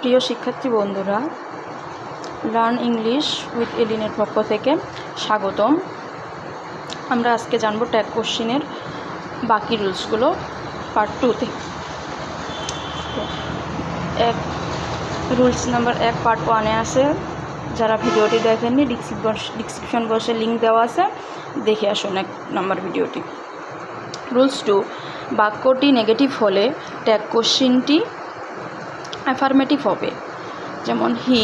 প্রিয় শিক্ষার্থী বন্ধুরা লার্ন ইংলিশ উইথ এলিনের পক্ষ থেকে স্বাগতম। আমরা আজকে জানব ট্যাগ কোশ্চিনের বাকি রুলসগুলো পার্ট টুতে এক রুলস নাম্বার এক পার্ট ওয়ানে আছে। যারা ভিডিওটি দেখেননি ডিসক্রিপশন বক্সে লিঙ্ক দেওয়া আছে, দেখে আসুন এক নাম্বার ভিডিওটি। রুলস টু বাক্যটি নেগেটিভ হলে ট্যাগ কোশ্চিনটি অ্যাফার্মেটিভ হবে। যেমন হি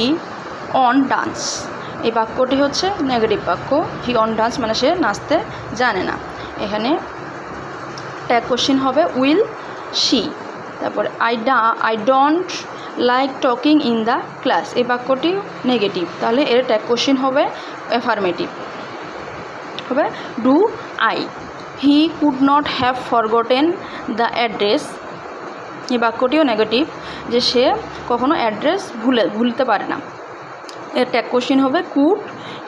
অন ডান্স এই বাক্যটি হচ্ছে নেগেটিভ বাক্য। হি অন ডান্স মানে সে নাচতে জানে না। এখানে ট্যাগ কোশ্চিন হবে উইল শি তারপরে আই ডা I don't like talking in the class এই বাক্যটি নেগেটিভ তাহলে এর ট্যাগ কোশ্চিন হবে অ্যাফার্মেটিভ হবে do I he could not have forgotten the address এই বাক্যটিও নেগেটিভ যে সে কখনো অ্যাড্রেস ভুলে, ভুলতে পারে না। এর ট্যাগ কোশ্চিন হবে কুড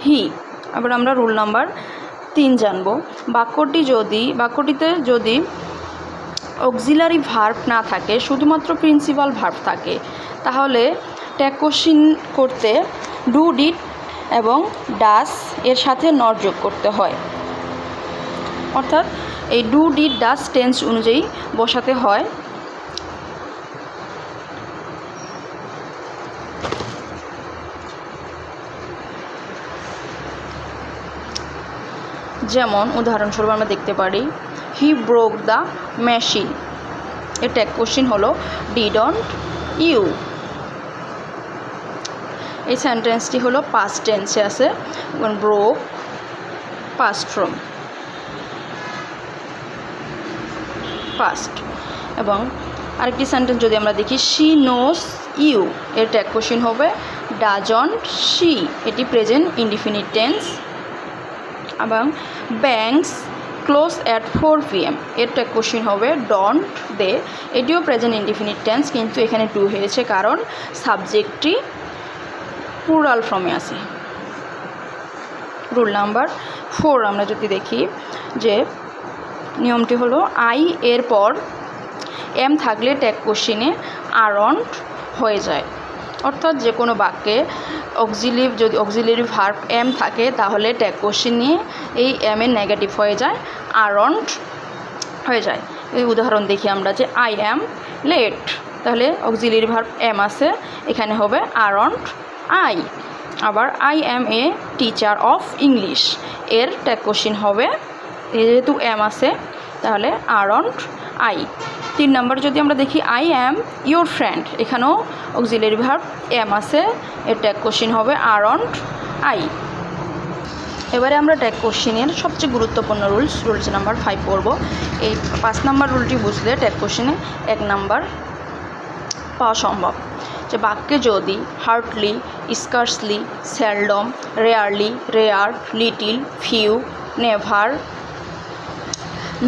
হি আবার আমরা রুল নাম্বার তিন জানব। বাক্যটি যদি, বাক্যটিতে যদি অক্সিলারি ভার্ভ না থাকে, শুধুমাত্র প্রিন্সিপাল ভার্ভ থাকে, তাহলে ট্যাগ কোশ্চিন করতে ডু ডিট এবং ডাস এর সাথে নট যোগ করতে হয়। অর্থাৎ এই ডু ডিড ডাস টেন্স অনুযায়ী বসাতে হয়। যেমন উদাহরণস্বরূপ আমরা দেখতে পারি হি ব্রোক দ্য মেশিন এর ট্যাগ কোশ্চিন হলো ডি ডন্ট ইউ এই সেন্টেন্সটি হলো পাস্ট টেন্সে আছে ব্রোক পাস্ট ফ্রম পাস্ট এবং আরেকটি সেন্টেন্স যদি আমরা দেখি শি নোস ইউ এর ট্যাগ কোশ্চিন হবে ডাজন্ট শি এটি প্রেজেন্ট ইনডিফিনিট টেন্স এবং banks close at four PM এর ট্যাগ কোশ্চিন হবে ডন্ট দে এটিও প্রেজেন্ট ইনডিফিনিট টেন্স কিন্তু এখানে টু হয়েছে, কারণ সাবজেক্টটি প্লুরাল ফর্মে আছে। রুল নাম্বার ফোর আমরা যদি দেখি, যে নিয়মটি হলো আই এর পর এম থাকলে ট্যাগ কোশ্চিনে আরন্ট হয়ে যায়। অর্থাৎ যে কোনো বাক্যে অক্সিলিভ, যদি অক্সিলিয়ারি ভার্ব এম থাকে, তাহলে ট্যাগ কোশ্চিন নিয়ে এই এম এর নেগেটিভ হয়ে যায় আরন্ট হয়ে যায়। এই উদাহরণ দেখি আমরা যে আই অ্যাম লেট তাহলে অক্সিলিয়ারি ভার্ব এম আছে, এখানে হবে আরন্ট আই আবার I am a teacher of English এর ট্যাগ কোশ্চিন হবে যেহেতু এম আছে, তাহলে আরন্ট আই তিন নম্বর যদি আমরা দেখি আই অ্যাম ইউর ফ্রেন্ড এখানেও অক্সিলারি ভার্ব এম আছে, এর ট্যাগ কোশ্চিন হবে আরন্ট আই এবারে আমরা ট্যাগ কোশ্চিনের সবচেয়ে গুরুত্বপূর্ণ রুলস রুলস নাম্বার ফাইভ পড়ব। এই পাঁচ নাম্বার রুলটি বুঝলে ট্যাগ কোশ্চিনে এক নাম্বার পাওয়া সম্ভব। যে বাক্যে যদি hardly scarcely seldom rarely rare little few never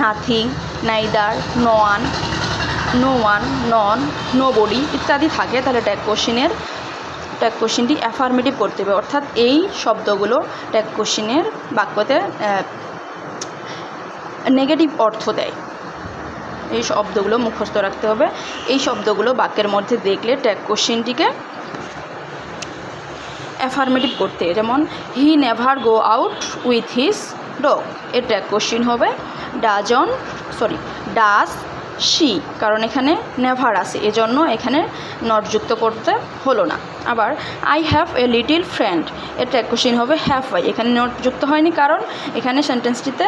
nothing neither no one no one none nobody ইত্যাদি থাকে, তাহলে ট্যাগ কোশ্চিনের ট্যাগ কোশ্চিনটি অ্যাফার্মেটিভ করতে হবে। অর্থাৎ এই শব্দগুলো ট্যাগ কোশ্চিনের বাক্যতে নেগেটিভ অর্থ দেয়। এই শব্দগুলো মুখস্থ রাখতে হবে। এই শব্দগুলো বাক্যের মধ্যে দেখলে ট্যাগ কোশ্চিনটিকে অ্যাফার্মেটিভ করতে। যেমন he never go out with his dog এর ট্যাগ কোশ্চিন হবে ডাজন সরি ডাস শি, কারণ এখানে নেভার আছে। এজন্য এখানে নট যুক্ত করতে হলো না। আবার I have a little friend এটা কোশ্চিন হবে হ্যাভ ওয়াই এখানে নট যুক্ত হয়নি কারণ এখানে সেন্টেন্সটিতে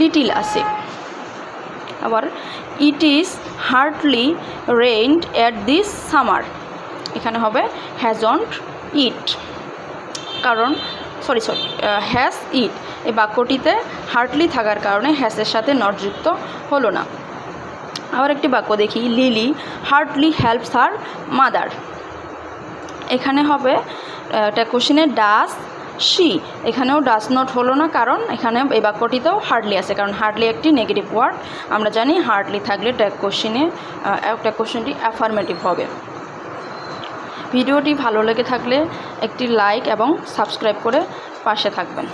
লিটিল আছে। আবার it is hardly rained at this summer এখানে হবে হ্যাজন্ট ইট কারণ সরি সরি হ্যাজ ইট এই বাক্যটিতে হার্টলি থাকার কারণে হ্যাসের সাথে নট যুক্ত হলো না। আবার একটি বাক্য দেখি। Lily, hardly helps her mother. এখানে হবে এটা কোশ্চিনে ডাস শি এখানেও ডাস নট হলো না, কারণ এখানে এই বাক্যটিতেও হার্ডলি আছে, কারণ হার্ডলি একটি নেগেটিভ ওয়ার্ড আমরা জানি হার্ডলি থাকলে ট্যাগ কোশ্চিনে ট্যাগ কোশ্চিনটি অ্যাফার্মেটিভ হবে। ভিডিওটি ভালো লেগে থাকলে একটি লাইক এবং সাবস্ক্রাইব করে পাশে থাকবেন।